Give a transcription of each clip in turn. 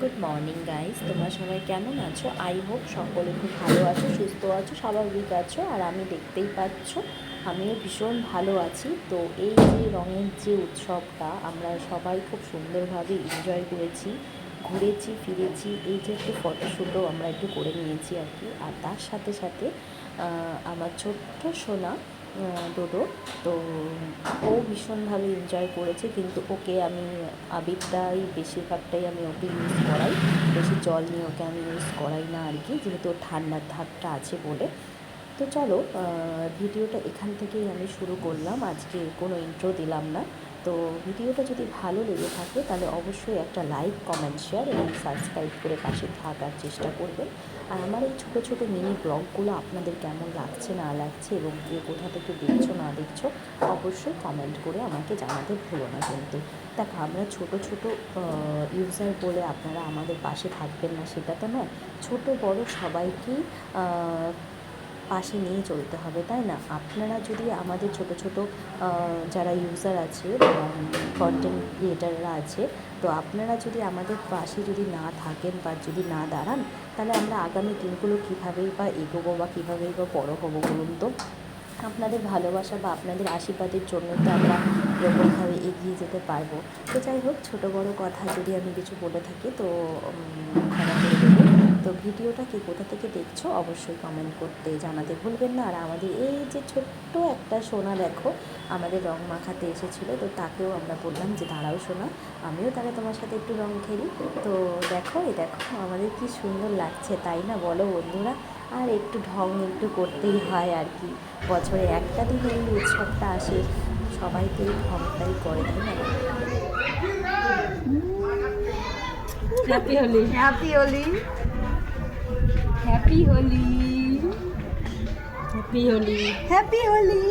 Good morning guys তোমরা সবাই কেমন আছো? আই হোপ সকলে খুব ভালো আছো, সুস্থ আছো, স্বাভাবিক আছো, আর আমি দেখতেই পাচ্ছ, আমিও ভীষণ ভালো আছি। তো এই যে রঙের যে উৎসবটা, আমরা সবাই খুব সুন্দরভাবে এনজয় করেছি, ঘুরেছি, ফিরেছি, এই যে একটু ফটোশ্যুটও আমরা একটু করে নিয়েছি আর কি। আর তার সাথে সাথে আমার ছোট্ট সোনা ডোডো। তো ও ভীষণভাবে এনজয় করেছে, কিন্তু ওকে আমি আবিরটাই বেশিরভাগটাই আমি ওকে ইউজ করাই। বেশি জল নিয়ে ওকে আমি ইউজ করাই না আর কি, যেহেতু ওর ঠান্ডার ধাপটা আছে বলে। তো চলো ভিডিওটা এখান থেকেই আমি শুরু করলাম। আজকে কোনো ইন্ট্রো দিলাম না। তো ভিডিওটা যদি ভালো লেগে থাকে, তাহলে অবশ্যই একটা লাইক, কমেন্ট, শেয়ার এবং সাবস্ক্রাইব করে পাশে থাকার চেষ্টা করবেন। আর আমার এই ছোটো ছোটো মিনি ব্লগগুলো আপনাদের কেমন লাগছে, না লাগছে এবং কে কোথা থেকে দেখছ, না দেখছ, অবশ্যই কমেন্ট করে আমাকে জানাতে ভুলো না কিন্তু। দেখো, আমরা ছোট ছোট ইউজার বলে আপনারা আমাদের পাশে থাকবেন না, সেটা তো নয়। ছোট, বড় সবাইকেই পাশে নিয়ে চলতে হবে, তাই না? আপনারা যদি আমাদের ছোট ছোট যারা ইউজার আছে কন্টেন্ট ক্রিয়েটাররা আছে, তো আপনারা যদি আমাদের পাশে যদি না থাকেন বা যদি না দাঁড়ান, তাহলে আমরা আগামী দিনগুলো কীভাবেই বা এগোবো বা কীভাবেই বা বড়ো হব বলুন তো? আপনাদের ভালোবাসা বা আপনাদের আশীর্বাদের জন্য তো আমরা এরকমভাবে এগিয়ে যেতে পারব। তো যাই হোক, ছোটো বড়ো কথা যদি আমি কিছু বলে থাকি, তো তো ভিডিওটা কে কোথা থেকে দেখছ অবশ্যই কমেন্ট করতে জানাতে ভুলবেন না। আর আমাদের এই যে ছোট্ট একটা সোনা দেখো আমাদের রং মাখাতে এসেছিল তো তাকেও আমরা বললাম যে দাঁড়াও সোনা আমিও তাহলে তোমার সাথে একটু রং খেলি। তো দেখো এই দেখো আমাদের কি সুন্দর লাগছে তাই না বলো বন্ধুরা? আর একটু ঢং একটু করতেই হয় আর কি। বছরে একটা দিন এই উৎসবটা আসে সবাই তো এই ঢংটাই করে তাই না? Happy Holi happy Holi happy Holi happy Holi happy Holi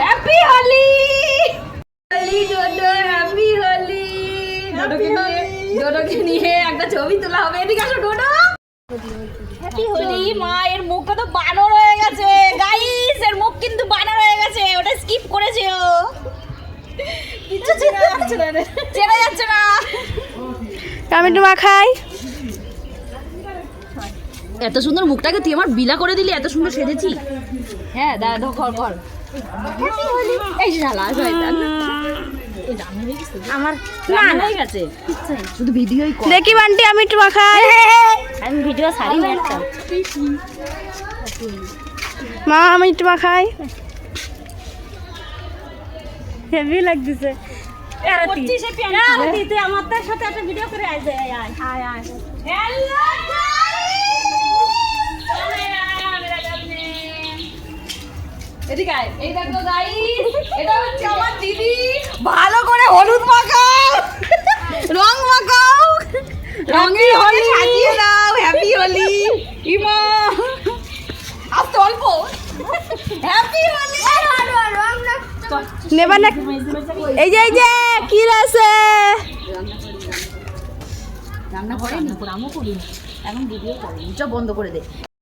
happy Holi Holi Dodo happy Holi ডোডোকে নিয়ে ডোডোকে নিয়ে একটা ছবি তোলা হবে। এদিকে আসো ডোডো হ্যাপি হোলি মা এর মুখটা তো বানর হয়ে গেছে। গাইস এর মুখ কিন্তু বানর হয়ে গেছে। ওটা স্কিপ করেছে ও কিছু চেনা যাচ্ছে না। চেনা যাচ্ছে না। আমি তোমা খাই এত সুন্দর মুখটাকে তুই আমার বিলা করে দিলি এত সুন্দর সেজেছি। হ্যাঁ দাদা কর কর এই শালা শয়তান হয়ে আমার রান্না হয়ে গেছে। শুধু ভিডিওই কর। দেখি বান্টি আমি তোমা খাই আমি ভিডিও সারি না মা আমি তোমা খাই হেভি লাগতেছে। আমার সাথে একটা ভিডিও করে আয় আয় আয়। আয় আয়। এদিকে আয়। এই দেখো এটা হচ্ছে আমার দিদি। ভালো করে হলুদ মাখাও রং মাখাও। রঙের হোলি সাজিয়ে দাও হ্যাপি হোলি ইমা আস্তে অল্প হ্যাপি হোলি নেবা না। এই যে এই যে কি আছে রান্না করেনি? আমও করি এখন ভিডিও করি বন্ধ করে দে।